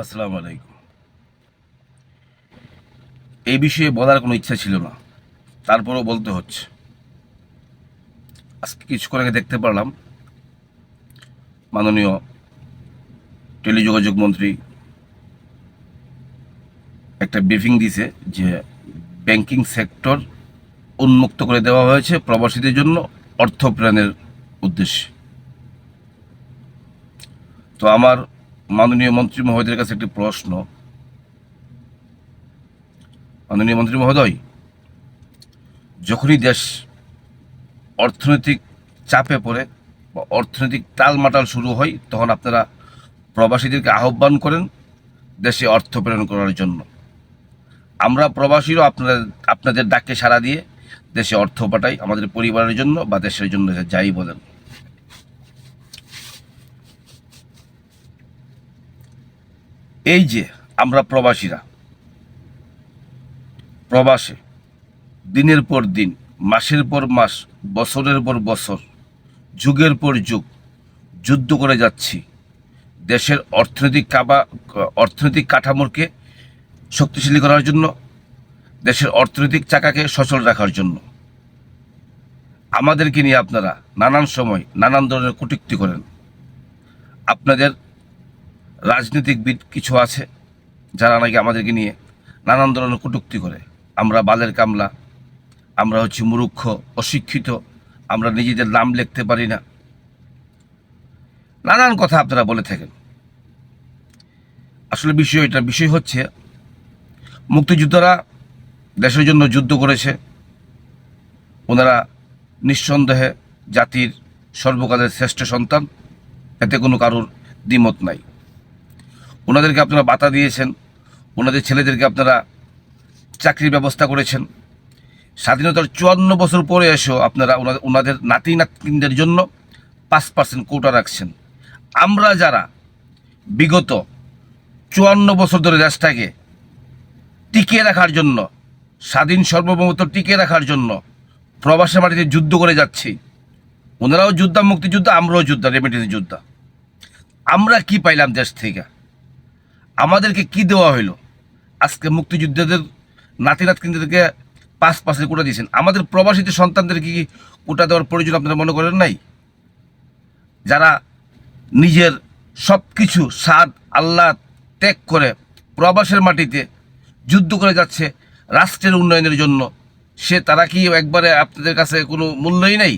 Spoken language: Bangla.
আসসালামু আলাইকুম। এই বিষয়ে বলার কোনো ইচ্ছা ছিল না। তারপরেও বলতে হচ্ছে। আজকে কিছুক্ষণ আগে দেখতে পারলাম। মাননীয় টেলিযোগাযোগ মন্ত্রী একটা ব্রিফিং দিছে যে ব্যাংকিং সেক্টর উন্মুক্ত করে দেওয়া হয়েছে প্রবাসীদের জন্য অর্থ প্রেরণের উদ্দেশ্যে। তো আমার মাননীয় মন্ত্রী মহোদয়ের কাছে একটি প্রশ্ন। মাননীয় মন্ত্রী মহোদয়, যখনই দেশ অর্থনৈতিক চাপে পড়ে বা অর্থনৈতিক টালমাটাল শুরু হয়, তখন আপনারা প্রবাসীদেরকে আহ্বান করেন দেশে অর্থ প্রেরণ করার জন্য। আমরা প্রবাসীরও আপনাদের আপনাদের ডাকে সাড়া দিয়ে দেশে অর্থ পাঠাই, আমাদের পরিবারের জন্য বা দেশের জন্য যাই বলেন। এই যে আমরা প্রবাসীরা। প্রবাসে দিনের পর দিন, মাসের পর মাস, বছরের পর বছর, যুগের পর যুগ যুদ্ধ করে যাচ্ছি। দেশের অর্থনৈতিক কাবা, অর্থনৈতিক কাঠামোকে শক্তিশালী করার জন্য, দেশের অর্থনৈতিক চাকাকে সচল রাখার জন্য। আমাদেরকে নিয়ে আপনারা নানান সময় নানান ধরনের কটূক্তি করেন। আপনাদের রাজনীতিকবিদ কিছু আছে যারা নাকি আমাদেরকে নিয়ে নানান ধরনের কটূক্তি করে। আমরা বালের কামলা, আমরা হচ্ছে মূর্খ, অশিক্ষিত, আমরা নিজেদের নাম লিখতে পারি না। নানান কথা আপনারা বলে থাকেন। আসলে বিষয় এটা বিষয় হচ্ছে মুক্তিযোদ্ধারা দেশের জন্য যুদ্ধ করেছে। ওনারা নিঃসন্দেহে জাতির সর্বকালের শ্রেষ্ঠ সন্তান। এতে কোনো কারোর দ্বিমত নাই। ওনাদেরকে আপনারা বাতা দিয়েছেন, ওনাদের ছেলেদেরকে আপনারা চাকরির ব্যবস্থা করেছেন। স্বাধীনতার চুয়ান্ন বছর পরে এসেও আপনারা ওনাদের নাতি নাতনিদের জন্য পাঁচ পার্সেন্ট কোটা রাখছেন। আমরা যারা বিগত চুয়ান্ন বছর ধরে দেশটাকে টিকিয়ে রাখার জন্য, স্বাধীন সার্বভৌমত্ব টিকিয়ে রাখার জন্য প্রবাসের মাটিতে যুদ্ধ করে যাচ্ছি, ওনারাও যোদ্ধা, মুক্তিযোদ্ধা, আমরাও যোদ্ধা রেমিটেন্স যোদ্ধা। আমরা কি পাইলাম দেশ থেকে? আমাদেরকে কি দেওয়া হইল? আজকে মুক্তিযুদ্ধদের নাতি নাতকিনদেরকে পাঁচ পাশে কোটা দিয়েছেন। আমাদের প্রবাসীদের সন্তানদের কি কোটা দেওয়ার প্রয়োজন আপনারা মনে করেন নাই? যারা নিজের সব কিছু স্বাদ আল্লাহ ত্যাগ করে প্রবাসের মাটিতে যুদ্ধ করে যাচ্ছে রাষ্ট্রের উন্নয়নের জন্য, সে তারা কি একবারে আপনাদের কাছে কোনো মূল্যই নেই?